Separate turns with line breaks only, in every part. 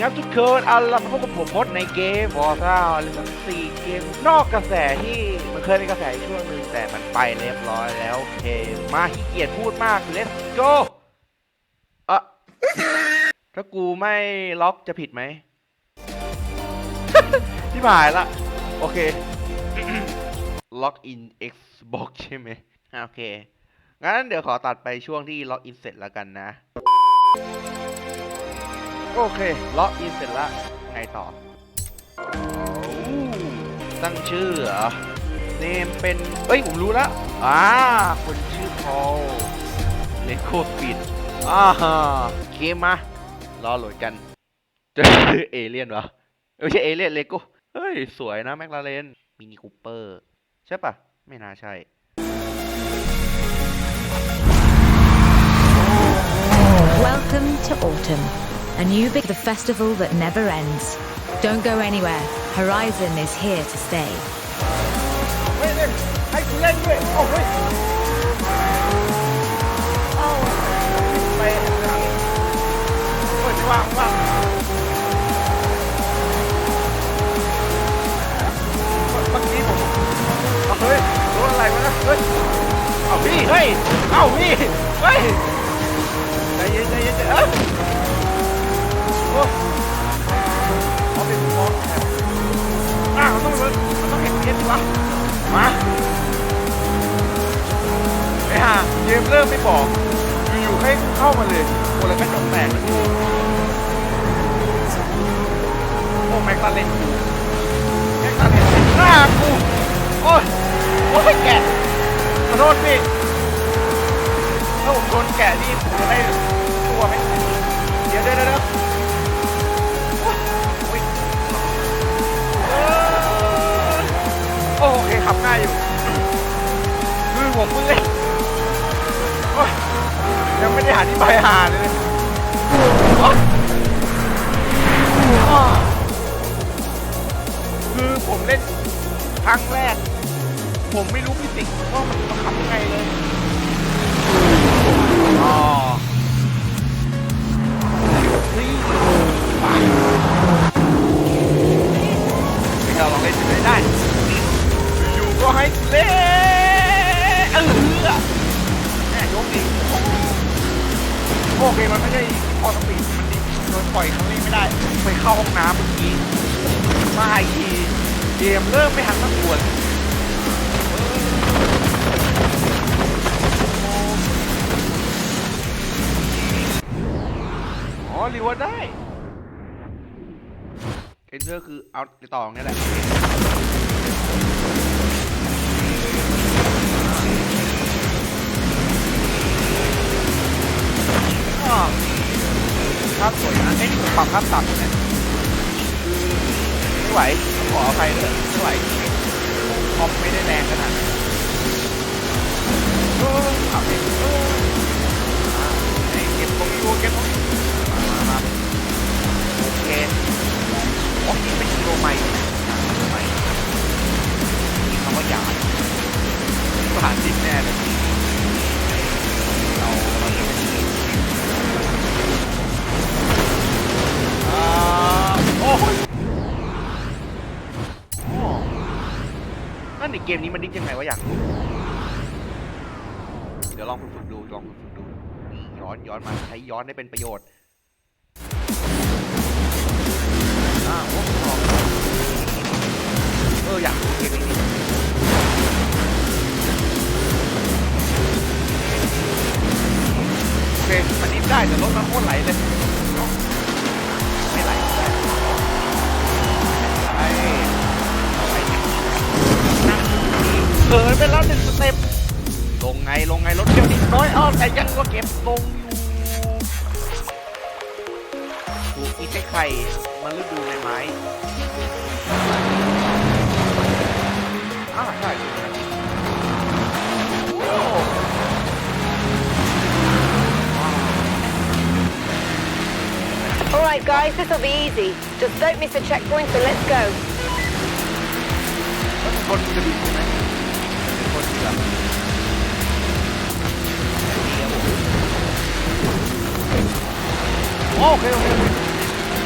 ครับทุกคนเอาละมาพบกับผมมดในเกมวอร์ซ่าหรือสี่เกมนอกกระแสที่มันเคยเป็นกระแสช่วงหนึงแต่มันไปเรียบร้อยแล้วโอเคมาขี้เกียจพูดมาก let's go เอะถ้ากูไม่ล็อกจะผิดไหมที่ผ่านละ โอเคล็อกอิน Xbox ใช่ไหมโอเค งั้นเดี๋ยวขอตัดไปช่วงที่ล็อกอินเสร็จแล้วกันนะ โอเคล็อกอินเสร็จล้วไงต่อ ตั้งชื่อเหรอ เนมเป็น เอ้ย ผมรู้แล้วอ่า คนชื่อพอลเลโคปิดอ่าฮะเคมารอโหลดกันเจอเอเลี่ยนวะไม่ใช่เอเลี่ยนเลโก้เฮ้ย สวยนะ แมคลาเรนมินิคูเปอร์ ใช่ปะไม่น่าใช่
Welcome to autumn, a new big the festival that never ends. Don't go anywhere. Horizon is here to stay.
เฮ้ยเล่นให้กูเล่นด้ ต้องเก็บเย็นดีวะมาไอ้ห่าเกมเริ่มไม่บอก อยู่ๆให้กูเข้ามาเลยคนละกระจกแตกกูโอ้แม็กตาเลนกูแม็กตาเลนหน้ากูโอ้ยโอ้ยแกะขอโทษพี่ถ้าผมโดนแกะนี่ผมจะได้ตัวไหมเดี๋ยวเดี๋ยวเดี๋ยว โอเคขับง่ายอยู่มือผมมือเลยยังไม่ได้หาที่ใบหาเลยคือผมเล่นครั้งแรก ผมไม่รู้ฟิสิกส์ว่ามันมันขับยังไงเลยอ๋อนี่ เคมันไม่ใช่พอสปีดมันดีโดนปล่อยครั้งนี้ไม่ได้ไปเข้าห้องน้ำเมื่อกี้มาอีกทีเกมเริ่มไม่หันมาปวดอ๋อรีวอร์ดได้เอนเตอร์คือเอาต่ออย่างนี้แหละาพสวยนะไอ้นี่ผมปรับภาพต่ำเนี่ยคือไม่ไหวขออภัยเลยไม่ไหวคอมไม่ได้แรงขนาดนั้นเออขับเองเอออ่าไอ้เก็บของอยู่เก็บตรง ในเกมนี้มันดิ้นยังไงวะอยากรู้เดี๋ยวลองฝึกๆดูลองฝึกๆดูนี่ย้อนย้อนมาใช้ย้อนได้เป็นประโยชน์อ่าโอ้โหเอออยากรู้เกมนี้โอเคมันดิ้นได้แต่รถมันโคตรไหลเลย งไงลงไงรถเที่ยวนิดน้อยอ้อแต่ยังก็เก็บลงอยู่ถูกอีไข่ไข่มาฤดูในไม้อ้าวใช่โอ้
Alright guys, this'll be easy. Just don't miss a checkpoint and let's go.
แล้วเป็นคนจะบินใช่ไหมเป็นคนที่แบบ โอเคโอเคโอเค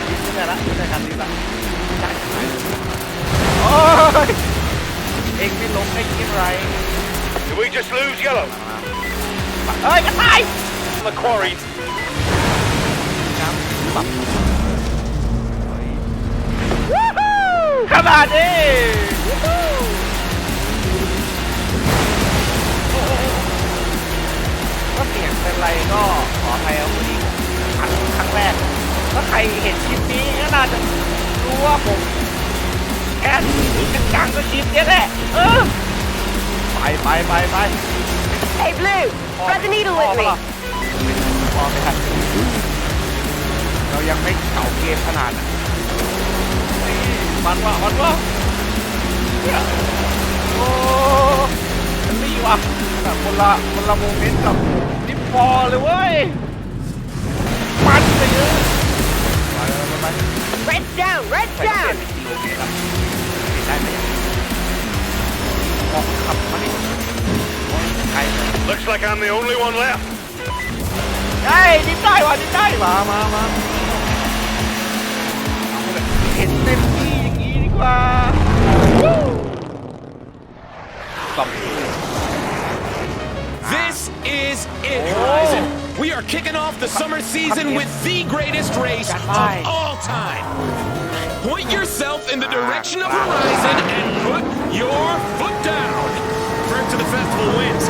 บินไม่ได้คันนี้ละได้ไหมโอ้ยเองไม่ลงได้ยังไง
Did we just lose yellow?
เอ้ยกระต่าย
The quarry.
น้ำปับเฮ้ยวู้ฮู้ขนาดนี้วู้ ใครเห็นคลิปนี้ก็น่าจะรู้ว่าผมแค่จังๆก็คลิปนี้แหละเออไปไปไปไป
Hey, Blue, thread the needle with me.
พอไม่ทันเรายังไม่เก่าเกมขนาดนั้นนี่มันว่ามันว่าเนี่ยโอ้มันนี่ว่ะแต่คนละคนละโมเมนต์กับนิปฟอร์เลยเว้ย มันไปเยอะ
like I'm the only one left.
ได้นิดได้ว่ะนิดได้มามามาเห็นเต็มที่อย่างนี้ดีกว่าวู้กลับ
This is it,
Oh.
Horizon. We are kicking off the summer season with the greatest race of
Right.
all time. Point yourself in the direction of Horizon and put your foot down. First to the festival wins.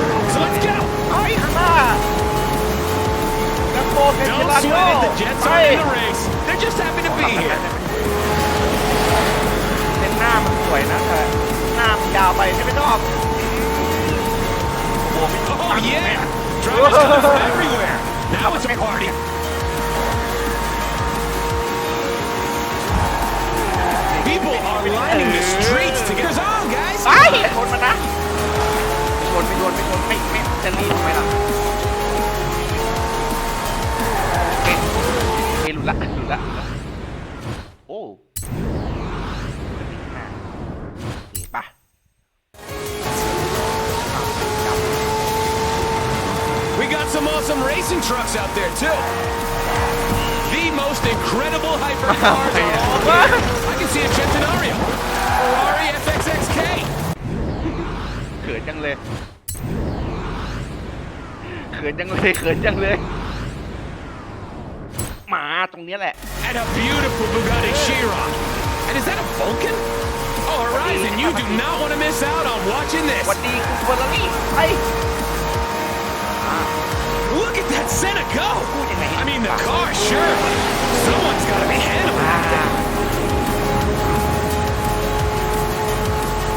แล้วโปเก
Don't
ลาโ sweat
it. The Jets
ไป
aren't in the race. They're just happy to be here.
เป็นหน้ามันสวยนะแต่หน้ามันยาวไปใช่ไหมน้องโอ้โหไม่ต้อง
Oh
ฟัง
yeah.
นะ
Drivers coming from everywhere. Now it's a party. People are lining the streets to get us on, guys.
ไอ้ยชนมันนะชนไม่ชนไม่ชนไม่ไม่จะรีบทำไมล่ะ ลุดละหลุดละหลุดละโอ้โอเคปะ
We got some awesome racing trucks out there too. The most incredible hypercars are all here. I can see a Centenario, Ferrari FXXK.
เขินจังเลยเขินจังเลยเขินจังเลยหมา ตรงเนี้ยแหละ
And a beautiful Bugatti Chiron. And is that a Vulcan? Oh, Horizon, you do not want to miss out on watching
ส
this.
วัสดีคุณเฟอร์รารี่ไป
Look at that Senna go.
พูดยังไง
I mean, the car, sure, but someone's got to be handling
อ่า
that.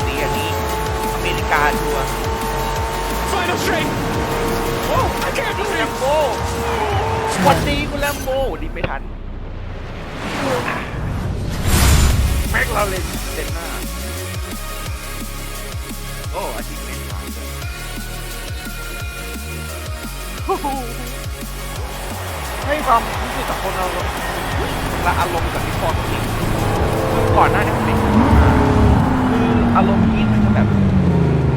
ดีอันนี้อเมริกาชัวร์
Final straight.
โอ้
I can't
คุณแล
believe
มโบ สวัสดีคุณแลมโบดีไม่ทันแม็กลาเรนเจนน่าโอ้อาทิตย์เป็นหลายเลยให้ความรู้สึกกับคนเราละอารมณ์กับนิฟอร์ตนี้ก่อนหน้านี้ผมเด็กมาคืออารมณ์นี้มันจะแบบ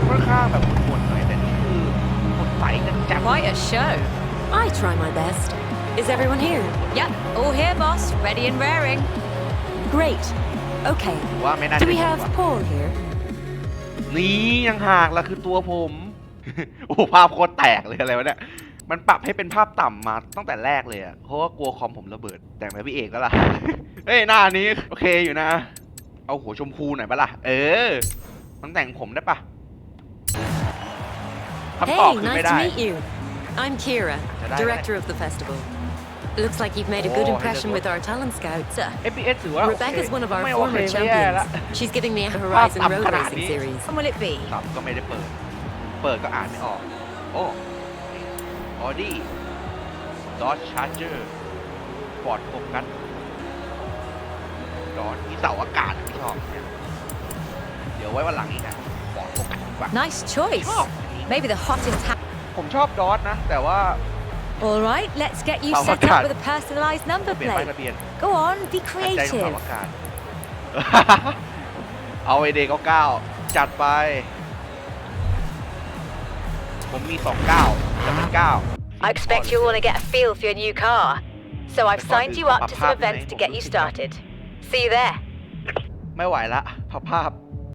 ค่อนข้างแบบหมดหน่อยแต่นี่คือหมดใสกันจัง
Quite a show.
I try my best. Is everyone here?
Yep, all here, boss. Ready and raring.
Great. Okay.
ว่าไม่น่า
Do
จะ
we
เป็น
have
ผมว่ะ
Paul here?
นี่ยังหากละคือตัวผม โอ้ภาพโคตรแตกเลยอะไรวะเนี่ย มันปรับให้เป็นภาพต่ำมาตั้งแต่แรกเลยอะเพราะว่ากลัวคอมผมระเบิด แต่งแบบพี่เอกก็ล่ะเฮ้ยหน้านี้โอเคอยู่นะ เอาหัวชมพูหน่อยปะล่ะ เออ มันแต่งผมได้ปะคำตอบ
Hey,
คือไม่
nice
ได้
to meet you. I'm Kira,
Did I-
director of the festival. Looks like you've made a
Oh,
good
I
impression
did
with our talent scouts.
FPS ถือว่าโอเค
Rebecca's one of our
ไม่โอเค
former
ไม่แย่ละ
champions. She's giving me a Horizon
Top
Road
up
Racing
ขนาดนี้
series.
When will it be?
สับก็ไม่ได้เปิด เปิดก็อ่านไม่ออก โอ้ออดี้ดอ g ชาร์เจอร์ฟอร์ดโฟกัสดอทมีเสาอากาศไม่ชอบเนี่ยเดี๋ยวไว้วันหลังอีกนะฟอร์ดโฟกัสดีกว่า
Nice choice.
Oh.
Maybe the hottest hat.
ผมชอบดอทนะ แต่ว่า
All right, let's get you
Oh,
set
God.
up with a personalised number
เปลี่ยนป้าย
plate.
ทะเบียน
Go on, be
ขัดใจของเสา
creative.
อากาศ เอาไอเดย์เก้าจัดไป ผมมีสองเก้าจะเป็นเก้า
I expect you'll want to get a feel for your new car. So I've
If I
signed
do
you
pop
up
up
to some
happening,
events to get you
we'll look it up.
started.
See you there.
ไม่ไหวละภาพภาพ